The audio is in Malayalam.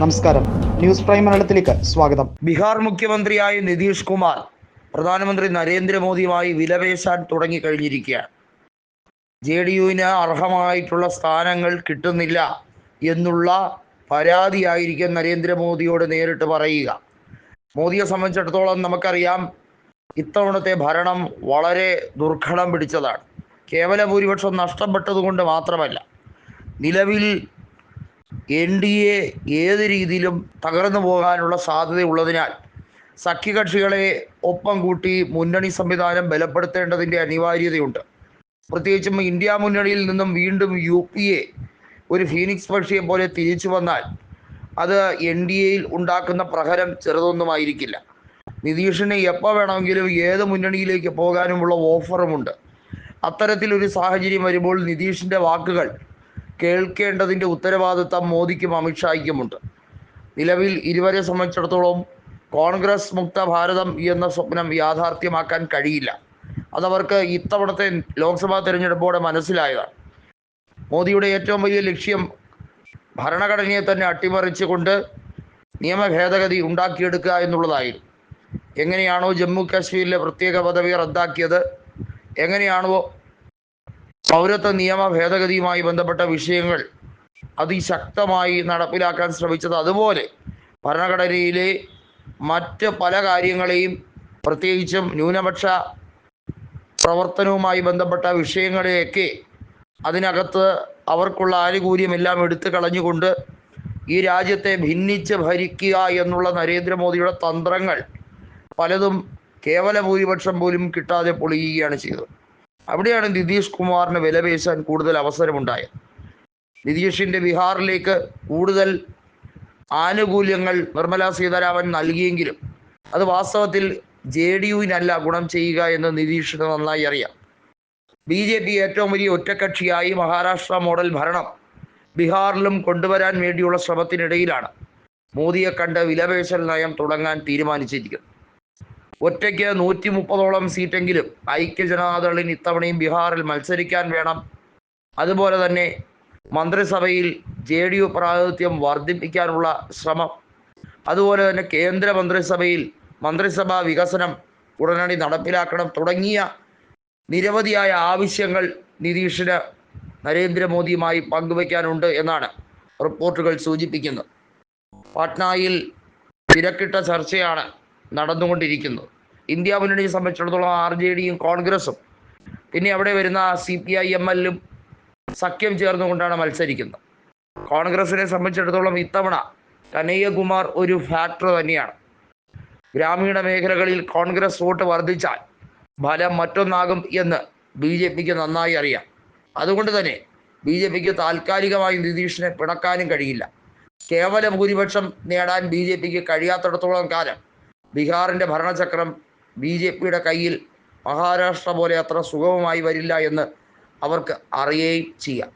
നമസ്കാരം. ന്യൂസ് പ്രൈം മലയാളത്തിലേക്ക് സ്വാഗതം. ബീഹാർ മുഖ്യമന്ത്രിയായ നിതീഷ് കുമാർ പ്രധാനമന്ത്രി നരേന്ദ്രമോദിയുമായി വിലപേശാൻ തുടങ്ങിക്കഴിഞ്ഞിരിക്കുകയാണ്. ജെ ഡി യുവിന് അർഹമായിട്ടുള്ള സ്ഥാനങ്ങൾ കിട്ടുന്നില്ല എന്നുള്ള പരാതിയായിരിക്കും നരേന്ദ്രമോദിയോട് നേരിട്ട് പറയുക. മോദിയെ സംബന്ധിച്ചിടത്തോളം നമുക്കറിയാം ഇത്തവണത്തെ ഭരണം വളരെ ദുർഘടം പിടിച്ചതാണ്. കേവല ഭൂരിപക്ഷം നഷ്ടപ്പെട്ടതുകൊണ്ട് മാത്രമല്ല നിലവിൽ എൻ ഡി എ ഏത് രീതിയിലും തകർന്നു പോകാനുള്ള സാധ്യതയുള്ളതിനാൽ സഖ്യകക്ഷികളെ ഒപ്പം കൂട്ടി മുന്നണി സംവിധാനം ബലപ്പെടുത്തേണ്ടതിന്റെ അനിവാര്യതയുണ്ട്. പ്രത്യേകിച്ചും ഇന്ത്യ മുന്നണിയിൽ നിന്നും വീണ്ടും യു പി എ ഒരു ഫീനിക്സ് പക്ഷിയെ പോലെ തിരിച്ചു വന്നാൽ അത് എൻ ഡി എയിൽ ഉണ്ടാക്കുന്ന പ്രഹരം ചെറുതൊന്നുമായിരിക്കില്ല. നിതീഷിന് എപ്പോൾ വേണമെങ്കിലും ഏത് മുന്നണിയിലേക്ക് പോകാനുമുള്ള ഓഫറുമുണ്ട്. അത്തരത്തിലൊരു സാഹചര്യം വരുമ്പോൾ നിതീഷിന്റെ വാക്കുകൾ കേൾക്കേണ്ടതിന്റെ ഉത്തരവാദിത്തം മോദിക്കും അമിത്ഷായ്ക്കുമുണ്ട്. നിലവിൽ ഇരുവരെ സംബന്ധിച്ചിടത്തോളം കോൺഗ്രസ് മുക്ത ഭാരതം എന്ന സ്വപ്നം യാഥാർത്ഥ്യമാക്കാൻ കഴിയില്ല. അതവർക്ക് ഇത്തവണത്തെ ലോക്സഭാ തെരഞ്ഞെടുപ്പോടെ മനസ്സിലായതാണ്. മോദിയുടെ ഏറ്റവും വലിയ ലക്ഷ്യം ഭരണഘടനയെ തന്നെ അട്ടിമറിച്ചുകൊണ്ട് നിയമ ഭേദഗതി ഉണ്ടാക്കിയെടുക്കുക എന്നുള്ളതായിരുന്നു. എങ്ങനെയാണോ ജമ്മു കാശ്മീരിലെ പ്രത്യേക പദവി റദ്ദാക്കിയത്? എങ്ങനെയാണോ പൗരത്വ നിയമ ഭേദഗതിയുമായി ബന്ധപ്പെട്ട വിഷയങ്ങൾ അതിശക്തമായി നടപ്പിലാക്കാൻ ശ്രമിച്ചത് അതുപോലെ ഭരണഘടനയിലെ മറ്റ് പല കാര്യങ്ങളെയും പ്രത്യേകിച്ചും ന്യൂനപക്ഷ പ്രവർത്തനവുമായി ബന്ധപ്പെട്ട വിഷയങ്ങളെയൊക്കെ അതിനകത്ത് അവർക്കുള്ള ആനുകൂല്യമെല്ലാം എടുത്തു കളഞ്ഞുകൊണ്ട് ഈ രാജ്യത്തെ ഭിന്നിച്ച് ഭരിക്കുക എന്നുള്ള നരേന്ദ്രമോദിയുടെ തന്ത്രങ്ങൾ പലതും കേവല ഭൂരിപക്ഷം പോലും കിട്ടാതെ പൊളിയുകയാണ് ചെയ്തത്. അവിടെയാണ് നിതീഷ് കുമാറിന് വില പേശാൻ കൂടുതൽ അവസരമുണ്ടായത്. നിതീഷിന്റെ ബീഹാറിലേക്ക് കൂടുതൽ ആനുകൂല്യങ്ങൾ നിർമ്മല സീതാരാമൻ നൽകിയെങ്കിലും അത് വാസ്തവത്തിൽ ജെ ഡി യുവിനല്ല ഗുണം ചെയ്യുക എന്ന് നിതീഷിന് നന്നായി അറിയാം. ബി ജെ പി ഏറ്റവും വലിയ ഒറ്റക്കക്ഷിയായി മഹാരാഷ്ട്ര മോഡൽ ഭരണം ബീഹാറിലും കൊണ്ടുവരാൻ വേണ്ടിയുള്ള ശ്രമത്തിനിടയിലാണ്. മോദിയെ കണ്ട് വിലപേശൽ നയം തുടങ്ങാൻ തീരുമാനിച്ചിരിക്കുന്നത് ഒറ്റയ്ക്ക് നൂറ്റി മുപ്പതോളം സീറ്റെങ്കിലും ഐക്യ ജനതാദളിന് ഇത്തവണയും ബീഹാറിൽ മത്സരിക്കാൻ വേണം. അതുപോലെ തന്നെ മന്ത്രിസഭയിൽ ജെ ഡി യു പ്രാതിനിധ്യം വർദ്ധിപ്പിക്കാനുള്ള ശ്രമം. അതുപോലെ തന്നെ കേന്ദ്ര മന്ത്രിസഭയിൽ മന്ത്രിസഭാ വികസനം ഉടനടി നടപ്പിലാക്കണം തുടങ്ങിയ നിരവധിയായ ആവശ്യങ്ങൾ നിതീഷിന് നരേന്ദ്രമോദിയുമായി പങ്കുവയ്ക്കാനുണ്ട് എന്നാണ് റിപ്പോർട്ടുകൾ സൂചിപ്പിക്കുന്നത്. പാട്നയിൽ തിരക്കിട്ട ചർച്ചയാണ് നടന്നുകൊണ്ടിരിക്കുന്നത് ഇന്ത്യ മുന്നണിയെ സംബന്ധിച്ചിടത്തോളം ആർ ജെ ഡിയും കോൺഗ്രസും പിന്നെ അവിടെ വരുന്ന സി പി ഐ എം എല്ലും സഖ്യം ചേർന്നുകൊണ്ടാണ് മത്സരിക്കുന്നത്. കോൺഗ്രസിനെ സംബന്ധിച്ചിടത്തോളം ഇത്തവണ കനയ്യകുമാർ ഒരു ഫാക്ടർ തന്നെയാണ്. ഗ്രാമീണ മേഖലകളിൽ കോൺഗ്രസ് വോട്ട് വർദ്ധിച്ചാൽ ഫലം മറ്റൊന്നാകും എന്ന് ബി ജെ പിക്ക് നന്നായി അറിയാം. അതുകൊണ്ട് തന്നെ ബി ജെ പിക്ക് താൽക്കാലികമായി നിതീഷിനെ പിണക്കാനും കഴിയില്ല. കേവല ഭൂരിപക്ഷം നേടാൻ ബി ജെ പിക്ക് കഴിയാത്തിടത്തോളം കാലം ബീഹാറിന്റെ ഭരണചക്രം ബി ജെ പിയുടെ കയ്യിൽ മഹാരാഷ്ട്ര പോലെ അത്ര സുഗമമായി വരില്ല എന്ന് അവർക്ക് അറിയുകയും ചെയ്യാം.